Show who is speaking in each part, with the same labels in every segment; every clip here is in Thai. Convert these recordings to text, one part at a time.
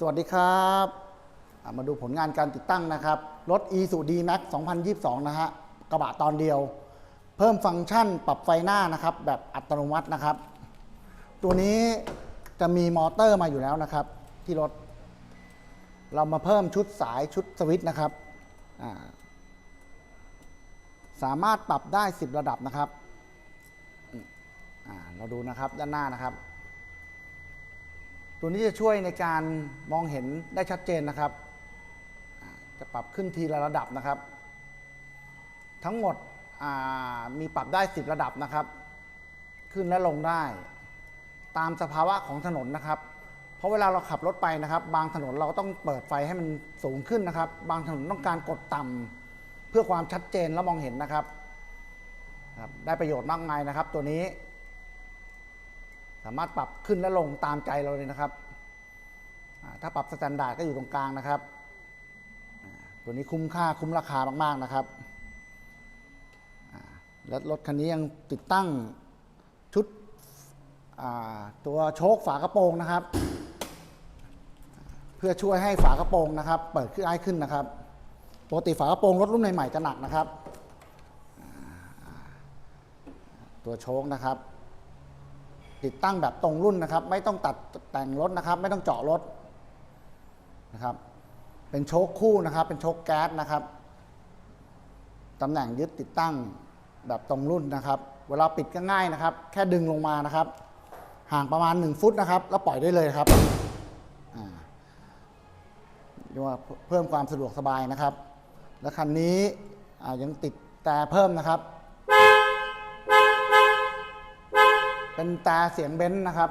Speaker 1: สวัสดีครับ มาดูผลงานการติดตั้งนะครับ รถ e s u d Max 2022 นะฮะ กระบะตอนเดียว เพิ่มฟังก์ชันปรับไฟหน้านะครับ แบบอัตโนมัตินะครับ ตัวนี้จะมีมอเตอร์มาอยู่แล้วนะครับ ที่รถ เรามาเพิ่มชุดสายชุดสวิตช์นะครับ สามารถปรับได้ 10 ระดับนะครับเราดูนะครับด้านหน้านะครับ ตัวนี้จะช่วยในการมองเห็นได้ชัดเจนนะครับ จะปรับขึ้นทีละระดับนะครับ ทั้งหมดมีปรับได้ 10 ระดับนะครับ ขึ้นและลงได้ ตามสภาวะของถนนนะครับ เพราะเวลาเราขับรถไปนะครับ บางถนนเราต้องเปิดไฟให้มันสูงขึ้นนะครับ บางถนนต้องการกดต่ำเพื่อความชัดเจนและมองเห็นนะครับ ได้ประโยชน์มากมายนะครับ ตัวนี้ามารถปรับขึ้นและลงตามใจเราเลยนะครับ ถ้าปรับสแตนดาร์ดก็อยู่ตรงกลางนะครับ ตัวนี้คุ้มค่าคุ้มราคามาก ๆนะครับ และรถคันนี้ยังติดตั้งชุดตัวโชคฝากระโปรงนะครับ เพื่อช่วยให้ฝากระโปรงนะครับ เปิดขึ้นง่ายขึ้นนะครับปกติฝากระโปรงรถรุ่นใหม่ๆจะหนักนะครับ ตัวโชคนะครับ ติดตั้งแบบตรงรุ่นนะครับ ไม่ต้องตัดแต่งรถนะครับ ไม่ต้องเจาะรถนะครับ เป็นโชคคู่นะครับ เป็นโชคแก๊สนะครับตำแหน่งยึดติดตั้งแบบตรงรุ่นนะครับ เวลาปิดก็ง่ายนะครับ แค่ดึงลงมานะครับ ห่างประมาณ 1 ฟุตนะครับ แล้วปล่อยได้เลยครับเรียกว่าเพิ่มความสะดวกสบายนะครับ และคันนี้ยังติดแต่เพิ่มนะครับ เป็นแต่เสียงเบนซ์นะครับ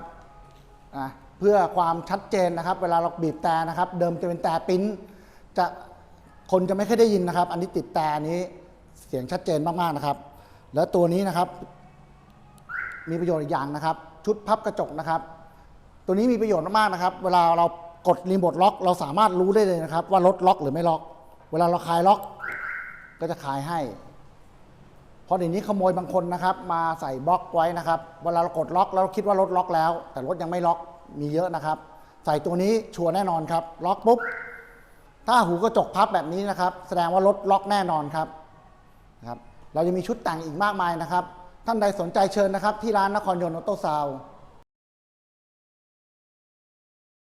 Speaker 1: เพื่อความชัดเจนนะครับ เวลาเราบีบแต่นะครับ เดิมจะเป็นแต่ปริ้นจะคนจะไม่ค่อยได้ยินนะครับ อันนี้ติดแต่นนี้เสียงชัดเจนมากๆนะครับ แล้วตัวนี้นะครับ มีประโยชน์อีกอย่างนะครับ ชุดพับกระจกนะครับ ตัวนี้มีประโยชน์มากๆนะครับ เวลาเรากดรีโมทล็อก เราสามารถรู้ได้เลยนะครับ ว่ารถล็อกหรือไม่ล็อก เวลาเราคลายล็อกก็จะคลายให้ เพราะเดี๋ยวนี้ขโมยบางคนนะครับ มาใส่บล็อกไว้นะครับเวลาเรากดล็อกแล้วคิดว่ารถล็อกแล้ว แต่รถยังไม่ล็อกมีเยอะนะครับ ใส่ตัวนี้ชัวร์แน่นอนครับ ล็อกปุ๊บ ถ้าหูกระจกพับแบบนี้นะครับ แสดงว่ารถล็อกแน่นอนครับนะครับเราจะมีชุดแต่งอีกมากมายนะครับ ท่านใดสนใจเชิญนะครับ ที่ร้านนครยนต์ออโต้ซาว์